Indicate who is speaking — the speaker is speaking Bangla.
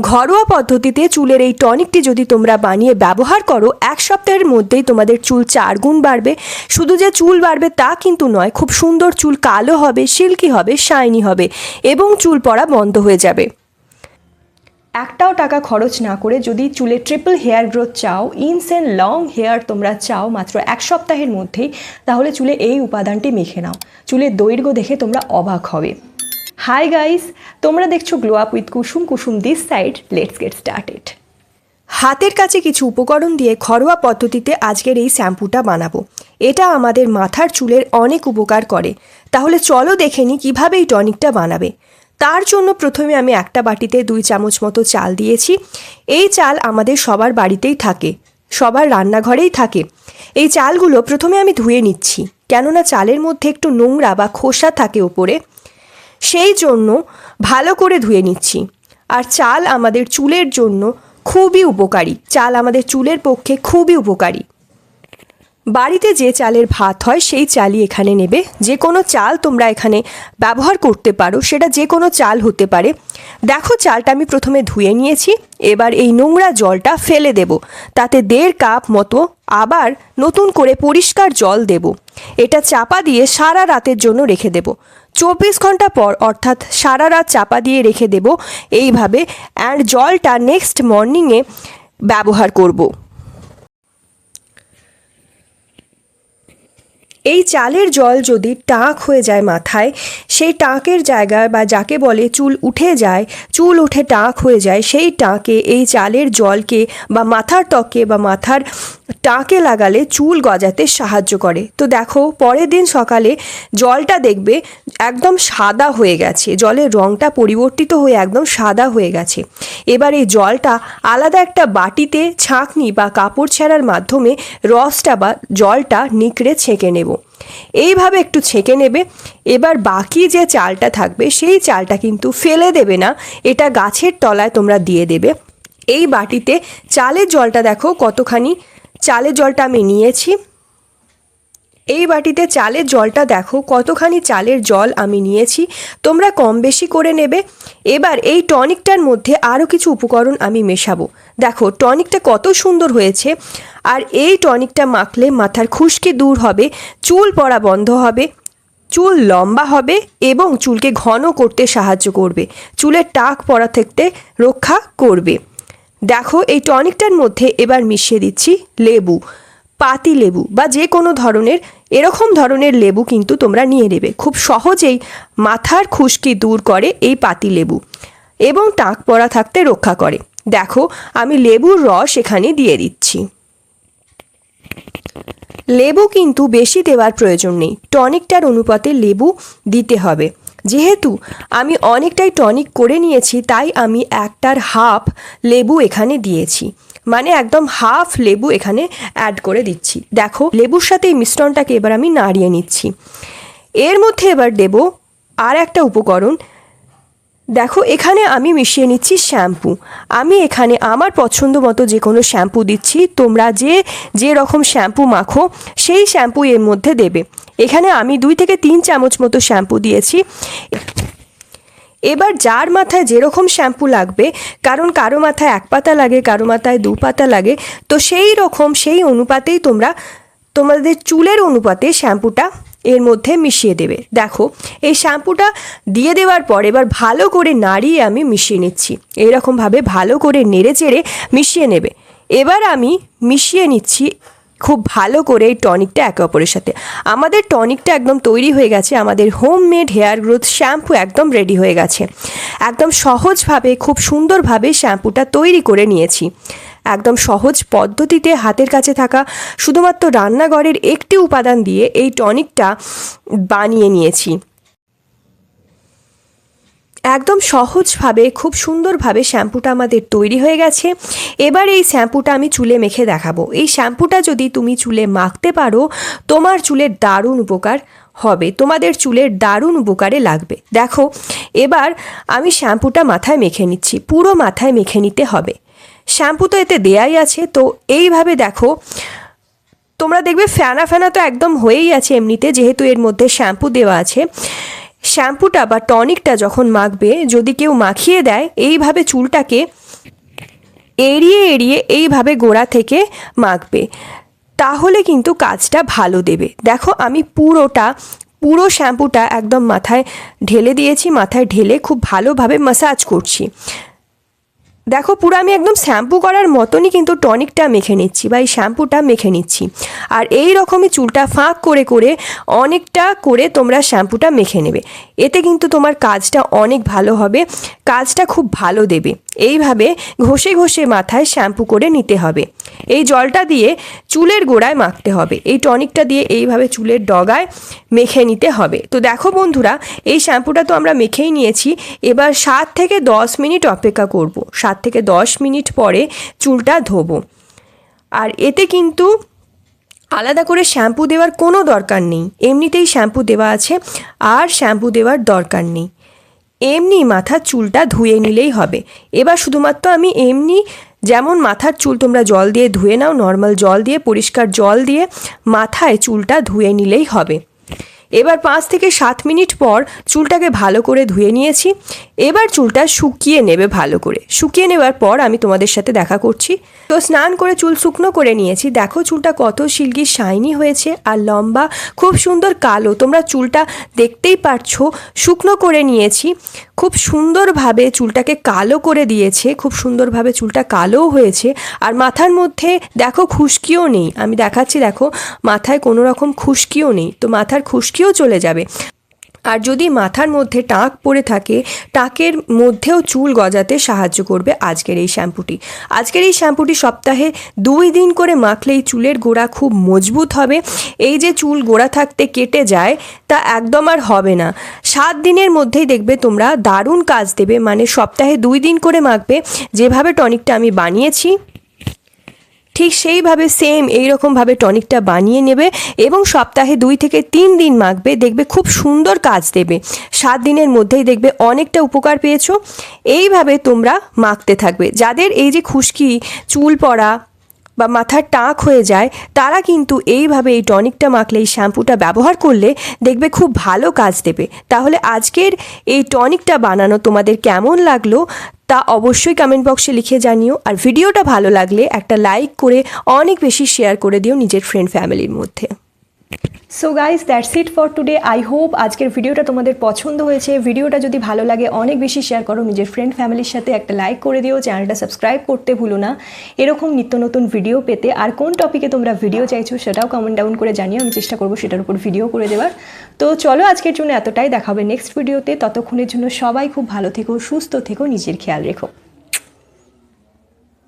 Speaker 1: ঘরোয়া পদ্ধতিতে চুলের এই টনিকটি যদি তোমরা বানিয়ে ব্যবহার করো, এক সপ্তাহের মধ্যেই তোমাদের চুল চার গুণ বাড়বে। শুধু যে চুল বাড়বে তা কিন্তু নয়, খুব সুন্দর চুল কালো হবে, সিল্কি হবে, শাইনি হবে এবং চুল পড়া বন্ধ হয়ে যাবে। একটাও টাকা খরচ না করে যদি চুলে ট্রিপল হেয়ার গ্রোথ চাও ইনস ইনসেন লং হেয়ার তোমরা চাও মাত্র এক সপ্তাহের মধ্যেই, তাহলে চুলে এই উপাদানটি মেখে নাও। চুলের দৈর্ঘ্য দেখে তোমরা অবাক হবে। হাই গাইস তোমরা দেখছ glow up with Kusum. Kusum this side let's get started হাতের কাছে কিছু উপকরণ দিয়ে ঘরোয়া পদ্ধতিতে আজকের এই শ্যাম্পুটা বানাবো। এটা আমাদের মাথার চুলের অনেক উপকার করে। তাহলে চলো দেখে নিই কীভাবে এই টনিকটা বানাবে। তার জন্য প্রথমে আমি একটা বাটিতে দুই চামচ মতো চাল দিয়েছি। এই চাল আমাদের সবার বাড়িতেই থাকে, সবার রান্নাঘরেই থাকে। এই চালগুলো প্রথমে আমি ধুয়ে নিচ্ছি, কেননা চালের মধ্যে একটু নোংরা বা খোসা থাকে ওপরে। সেই জন্য ভালো করে ধুয়ে নিচ্ছি। আর চাল আমাদের চুলের জন্য খুবই উপকারী। চাল আমাদের চুলের পক্ষে খুবই উপকারী। বাড়িতে যে চালের ভাত হয়, সেই চালই এখানে নেবে। যে কোনো চাল তোমরা এখানে ব্যবহার করতে পারো, সেটা যে কোনো চাল হতে পারে। দেখো, চালটা আমি প্রথমে ধুয়ে নিয়েছি। এবার এই নোংরা জলটা ফেলে দেব। তাতে দেড় কাপ মতো আবার নতুন করে পরিষ্কার জল দেব। এটা চাপা দিয়ে সারা রাতের জন্য রেখে দেব। চব্বিশ ঘণ্টা পর অর্থাৎ সারা রাত চাপা দিয়ে রেখে দেব। এইভাবে অ্যান্ড জলটা নেক্সট মর্নিংয়ে ব্যবহার করব। এই চালের জল যদি টাক হয়ে যায় মাথায়, সেই টাকের জায়গায় বা যাকে বলে চুল উঠে যায়, চুল উঠে টাক হয়ে যায়, সেই টাকে, এই চালের জলকে বা মাথার ত্বকে বা মাথার টাকে লাগালে চুল গজাতে সাহায্য করে। তো দেখো, পরের দিন সকালে জলটা দেখবে একদম সাদা হয়ে গেছে। জলের রঙটা পরিবর্তিত হয়ে একদম সাদা হয়ে গেছে। এবার এই জলটা আলাদা একটা বাটিতে, ছাঁকনি বা কাপড় ছেঁড়ার মাধ্যমে রসটা বা জলটা নিকড়ে ছেঁকে নেব। এইভাবে একটু ছেঁকে নেবে। এবার বাকি যে চালটা থাকবে, সেই চালটা কিন্তু ফেলে দেবে না। এটা গাছের তলায় তোমরা দিয়ে দেবে। এই বাটিতে চালের জলটা দেখো কতখানি চালের জলটা আমি নিয়েছি। এই বাটিতে চালের জলটা দেখো, কতখানি চালের জল আমি নিয়েছি। তোমরা কম বেশি করে নেবে। এবার এই টনিকটার মধ্যে আরও কিছু উপকরণ আমি মেশাবো। দেখো, টনিকটা কত সুন্দর হয়েছে। আর এই টনিকটা মাখলে মাথার খুশকি দূর হবে, চুল পড়া বন্ধ হবে, চুল লম্বা হবে এবং চুলকে ঘন করতে সাহায্য করবে। চুলের টাক পড়া থেকে রক্ষা করবে। দেখো, এই টনিকটার মধ্যে এবার মিশিয়ে দিচ্ছি লেবু, পাতি লেবু বা যে কোনো ধরনের, এরকম ধরনের লেবু কিন্তু তোমরা নিয়ে নেবে। খুব সহজেই মাথার খুশকি দূর করে এই পাতি লেবু এবং টাক পড়া থাকতে রক্ষা করে। দেখো, আমি লেবুর রস এখানে দিয়ে দিচ্ছি। লেবু কিন্তু বেশি দেওয়ার প্রয়োজন নেই। টনিকটার অনুপাতে লেবু দিতে হবে। যেহেতু আমি অনেকটাই টনিক করে নিয়েছি, তাই আমি একটার হাফ লেবু এখানে দিয়েছি। মানে একদম হাফ লেবু এখানে অ্যাড করে দিচ্ছি। দেখো, লেবুর সাথে এই মিশ্রণটাকে এবার আমি নাড়িয়ে নিচ্ছি। এর মধ্যে এবার দেব আর একটা উপকরণ দেখো, এখানে আমি মিশিয়ে নিচ্ছি শ্যাম্পু। আমি এখানে আমার পছন্দ মতো যে কোনো শ্যাম্পু দিচ্ছি, তোমরা যে যে রকম শ্যাম্পু মাখো, সেই শ্যাম্পু এর মধ্যে দেবে। এখানে আমি দুই থেকে তিন চামচ মতো শ্যাম্পু দিয়েছি। এবার যার মাথায় যেরকম শ্যাম্পু লাগবে, কারণ কারও মাথায় এক পাতা লাগে, কারও মাথায় দু পাতা লাগে, তো সেই রকম, সেই অনুপাতেই তোমরা, তোমাদের চুলের অনুপাতে শ্যাম্পুটা এর মধ্যে মিশিয়ে দেবে। দেখো, এই শ্যাম্পুটা দিয়ে দেওয়ার পর এবার ভালো করে নাড়িয়ে আমি মিশিয়ে নিচ্ছি। এরকমভাবে ভালো করে নেড়ে চেড়ে মিশিয়ে নেবে। এবার আমি মিশিয়ে নিচ্ছি খুব ভালো করে এই টনিকটা একে অপরের সাথে। আমাদের টনিকটা একদম তৈরি হয়ে গেছে, আমাদের homemade hair growth shampoo একদম রেডি হয়ে গেছে। একদম সহজভাবে, খুব সুন্দরভাবে শ্যাম্পুটা তৈরি করে নিয়েছি। একদম সহজ পদ্ধতিতে হাতের কাছে থাকা শুধুমাত্র রান্নাঘরের একটি উপাদান দিয়ে এই টনিকটা বানিয়ে নিয়েছি। একদম সহজভাবে, খুব সুন্দরভাবে শ্যাম্পুটা আমাদের তৈরি হয়ে গেছে। এবার এই শ্যাম্পুটা আমি চুলে মেখে দেখাবো। এই শ্যাম্পুটা যদি তুমি চুলে মাখতে পারো, তোমার চুলের দারুণ উপকার। হবে। তোমাদের চুলের দারুণ উপকারে লাগবে। দেখো, এবার আমি শ্যাম্পুটা মাথায় মেখে নিচ্ছি। পুরো মাথায় মেখে নিতে হবে। শ্যাম্পু তো এতে দেয়াই আছে, তো এইভাবে দেখো, তোমরা দেখবে ফ্যানা ফ্যানা তো একদম হয়েই আছে এমনিতে, যেহেতু এর মধ্যে শ্যাম্পু দেওয়া আছে। শ্যাম্পুটা বা টনিকটা যখন মাখবে, যদি কেউ মাখিয়ে দেয়, এইভাবে চুলটাকে এড়িয়ে এড়িয়ে এইভাবে গোড়া থেকে মাখবে। তাহলে কিন্তু কাজটা ভালো দেবে। দেখো, আমি পুরোটা, পুরো শ্যাম্পুটা একদম মাথায় ঢেলে দিয়েছি, মাথায় ঢেলে খুব ভালোভাবে মাসাজ করছি। দেখো, পুরো আমি একদম শ্যাম্পু করার মতনই কিন্তু টনিকটা মেখে নিচ্ছি বা এই শ্যাম্পুটা মেখে নিচ্ছি। আর এই রকমই চুলটা ফাঁক করে করে অনেকটা করে তোমরা শ্যাম্পুটা মেখে নেবে। এতে কিন্তু তোমার কাজটা অনেক ভালো হবে, কাজটা খুব ভালো দেবে। এইভাবে ঘষে ঘষে মাথায় শ্যাম্পু করে নিতে হবে। এই জলটা দিয়ে চুলের গোড়ায় মাখতে হবে। এই টনিকটা দিয়ে এইভাবে চুলের ডগায় মেখে নিতে হবে। তো দেখো বন্ধুরা, এই শ্যাম্পুটা তো আমরা মেখেই নিয়েছি। এবার সাত থেকে দশ মিনিট অপেক্ষা করব। সাত থেকে দশ মিনিট পরে চুলটা ধোবো। আর এতে কিন্তু আলাদা করে শ্যাম্পু দেওয়ার কোনো দরকার নেই। এমনিতেই শ্যাম্পু দেওয়া আছে। আর শ্যাম্পু দেওয়ার দরকার নেই। এমনি মাথার চুলটা ধুয়ে নিলেই হবে। এবার শুধুমাত্র আমি এমনি যেমন মাথার চুল তোমরা জল দিয়ে ধুয়ে নাও নর্মাল জল দিয়ে, পরিষ্কার জল দিয়ে মাথায় চুলটা ধুয়ে নিলেই হবে। এবার পাঁচ থেকে সাত মিনিট পর চুলটাকে ভালো করে ধুয়ে নিয়েছি। এবার চুলটা শুকিয়ে নেবে ভালো করে। শুকিয়ে নেবার পর আমি তোমাদের সাথে দেখা করছি। তো স্নান করে চুল শুকনো করে নিয়েছি। দেখো চুলটা কত শিলগি শাইনি হয়েছে আর লম্বা, খুব সুন্দর কালো। তোমরা চুলটা দেখতেই পারছ। শুকনো করে নিয়েছি। খুব সুন্দরভাবে চুলটাকে কালো করে দিয়েছে, খুব সুন্দরভাবে চুলটা কালোও হয়েছে। আর মাথার মধ্যে দেখো খুশকিও নেই। আমি দেখাচ্ছি, দেখো, মাথায় কোনো রকম খুশকিও নেই। তো মাথার খুশকিও চলে যাবে। আর যদি মাথার মধ্যে টাক পড়ে থাকে, টাকের মধ্যেও চুল গজাতে সাহায্য করবে আজকের এই শ্যাম্পুটি। আজকের এই শ্যাম্পুটি সপ্তাহে দুই দিন করে মাখলেই চুলের গোড়া খুব মজবুত হবে। এই যে চুল গোড়া থাকতে কেটে যায়, তা একদম আর হবে না। সাত দিনের মধ্যেই দেখবে তোমরা দারুণ কাজ দেবে। মানে সপ্তাহে দুই দিন করে মাখবে। যেভাবে টনিকটা আমি বানিয়েছি ঠিক সেইভাবে সেম এইরকমভাবে টনিকটা বানিয়ে নেবে এবং সপ্তাহে দুই থেকে তিন দিন মাখবে, দেখবে খুব সুন্দর কাজ দেবে। সাত দিনের মধ্যেই দেখবে অনেকটা উপকার পেয়েছ। এইভাবে তোমরা মাখতে থাকবে। যাদের এই যে খুশকি, চুল পড়া বা মাথার টাঁক হয়ে যায়, তারা কিন্তু এইভাবে এই টনিকটা মাখলে, এই শ্যাম্পুটা ব্যবহার করলে দেখবে খুব ভালো কাজ দেবে। তাহলে আজকের এই টনিকটা বানানো তোমাদের কেমন লাগল তা অবশ্যই কমেন্ট বক্সে লিখে জানিও। আর ভিডিওটা ভালো লাগলে একটা লাইক করে অনেক বেশি শেয়ার করে দিও নিজের ফ্রেন্ড ফ্যামিলির মধ্যে। So guys that's it for today I hope আজকের ভিডিওটা তোমাদের পছন্দ হয়েছে। ভিডিওটা যদি ভালো লাগে, অনেক বেশি শেয়ার করো নিজের ফ্রেন্ড ফ্যামিলির সাথে। একটা লাইক করে দিও চ্যানেলটা সাবস্ক্রাইব করতে ভুলো না। এরকম নিত্য নতুন ভিডিও পেতে। আর কোন টপিকে তোমরা ভিডিও চাইছো, সেটাও কমেন্ট ডাউন করে জানিও। আমি চেষ্টা করব সেটার উপর ভিডিও করে দেওয়ার। তো চলো আজকের জন্য এতটাই। দেখাবে নেক্সট ভিডিওতে ততক্ষণের জন্য সবাই খুব ভালো থেকো, সুস্থ থেকো, নিজের খেয়াল রেখো।